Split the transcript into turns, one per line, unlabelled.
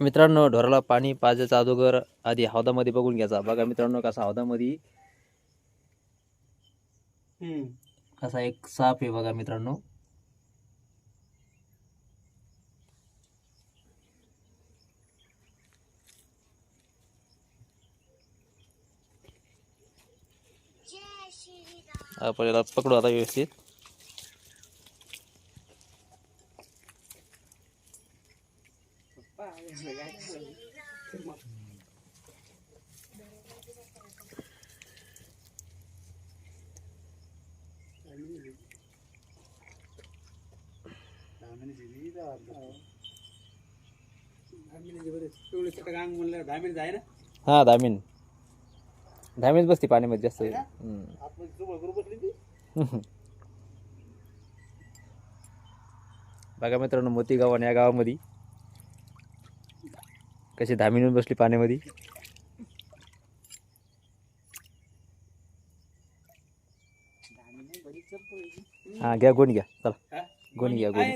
मित्रांनो ढोराला पाणी पाजायचा अगोदर आधी हौदामध्ये बघून घ्यायचा. बघा मित्रांनो कसा हौदामध्ये असा एक साप आहे बघा मित्रांनो. आपण याला पकडू आता व्यवस्थित. हा धामीन धामीन बसते पाण्यामध्ये जास्त. बघा मित्रांनो मोती गाव आणि या गावामध्ये कशी धामीन येऊन बसली पाण्यामध्ये? हा घ्या गोणी घ्या. चला. गोणी घ्या गोणी.